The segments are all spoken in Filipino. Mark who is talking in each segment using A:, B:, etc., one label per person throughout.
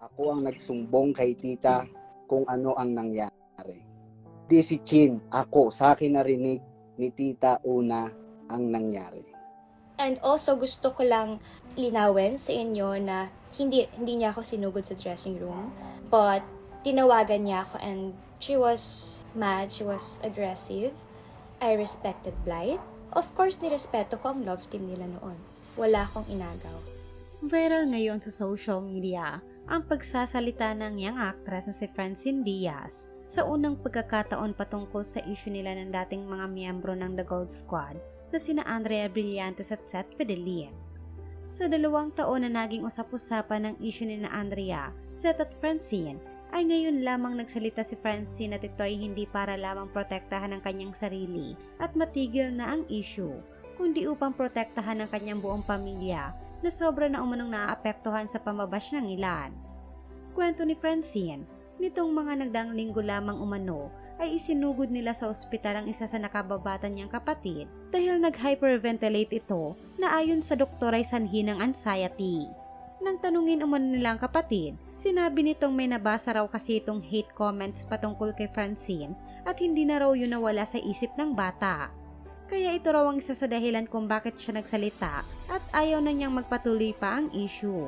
A: Ako ang nagsumbong kay tita kung ano ang nangyari. Di si Chin, ako, sa akin narinig ni tita una ang nangyari.
B: And also, gusto ko lang linawin sa inyo na hindi, hindi niya ako sinugod sa dressing room. But, tinawagan niya ako and she was mad, she was aggressive. I respected Blythe. Of course, nirespeto ko ang love team nila noon. Wala akong inagaw.
C: Viral ngayon sa social media ang pagsasalita ng young actress na si Francine Diaz sa unang pagkakataon patungkol sa issue nila ng dating mga miyembro ng The Gold Squad na sina Andrea Brillantes at Seth Fidelien. Sa dalawang taon na naging usap-usapan ng issue ni na Andrea, Seth at Francine, ay ngayon lamang nagsalita si Francine at ito ay hindi para lamang protektahan ang kanyang sarili at matigil na ang issue, kundi upang protektahan ang kanyang buong pamilya na sobra na umanong naapektuhan sa pamabash ng ilan. Kwento ni Francine, nitong mga nagdaang linggo lamang umano ay isinugod nila sa ospital ang isa sa nakababatan niyang kapatid dahil nag-hyperventilate ito na ayon sa doktor ay sanhi ng anxiety. Nang tanungin umano nilang kapatid, sinabi nitong may nabasa raw kasi itong hate comments patungkol kay Francine at hindi na raw yun nawala sa isip ng bata. Kaya ito raw ang isa sa dahilan kung bakit siya nagsalita at ayaw na niyang magpatuloy pa ang issue.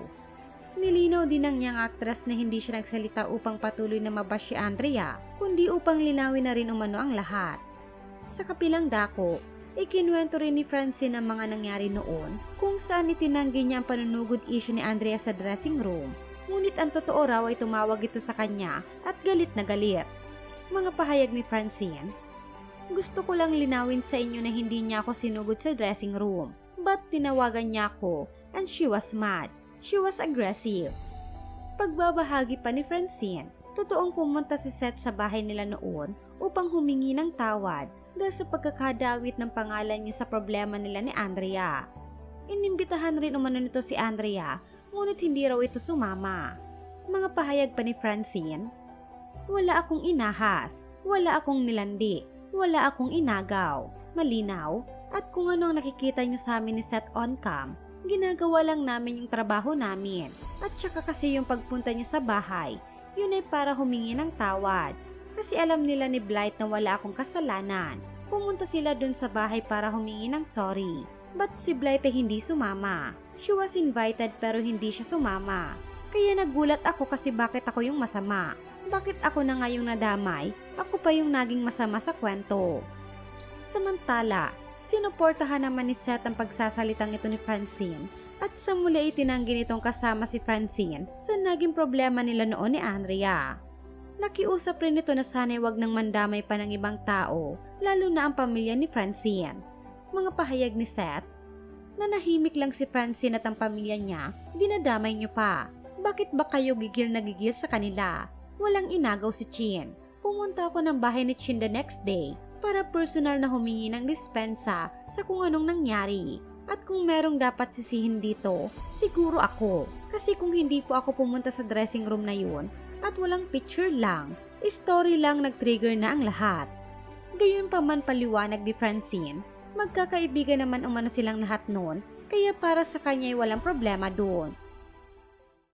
C: Nilinaw din ng niyang actress na hindi siya nagsalita upang patuloy na mabash si Andrea, kundi upang linawin na rin umano ang lahat. Sa kapilang dako, ikinuwento rin ni Francine ang mga nangyari noon kung saan itinanggi niya ang panunugod issue ni Andrea sa dressing room. Ngunit ang totoo raw ay tumawag ito sa kanya at galit na galit. Mga pahayag ni Francine, gusto ko lang linawin sa inyo na hindi niya ako sinugod sa dressing room. But tinawagan niya ako and she was mad. She was aggressive. Pagbabahagi pa ni Francine, totoong pumunta si Seth sa bahay nila noon upang humingi ng tawad dahil sa pagkakadawit ng pangalan niya sa problema nila ni Andrea. Inimbitahan rin umano nito si Andrea, ngunit hindi raw ito sumama. Mga pahayag pa ni Francine, Wala akong inahas, wala akong nilandi, wala akong inagaw, malinaw, at kung ano ang nakikita nyo sa amin ni Seth on cam, ginagawa lang namin yung trabaho namin. At saka kasi yung pagpunta niya sa bahay, yun ay para humingi ng tawad. Kasi alam nila ni Blight na wala akong kasalanan. Pumunta sila dun sa bahay para humingi ng sorry. But si Blight ay hindi sumama. She was invited pero hindi siya sumama. Kaya nagulat ako kasi bakit ako yung masama. Bakit ako na ngayong nadamay, ako pa yung naging masama sa kwento. Samantala, sinuportahan naman ni Seth ang pagsasalitang ito ni Francine at sa muli ay tinanggi nitong kasama si Francine sa naging problema nila noon ni Andrea. Nakiusap rin ito na sana'y wag nang mandamay pa ng ibang tao, lalo na ang pamilya ni Francine. Mga pahayag ni Seth, nanahimik lang si Francine at ang pamilya niya, dinadamay niyo pa. Bakit ba kayo gigil na gigil sa kanila? Walang inagaw si Chin. Pumunta ako ng bahay ni Chin the next day para personal na humingi ng dispensa sa kung anong nangyari. At kung merong dapat sisihin dito, siguro ako. Kasi kung hindi po ako pumunta sa dressing room na yun, at walang picture lang, story lang nag-trigger na ang lahat. Gayon pa man paliwanag ni Francine, magkakaibigan naman umano silang lahat noon, kaya para sa kanya ay walang problema doon.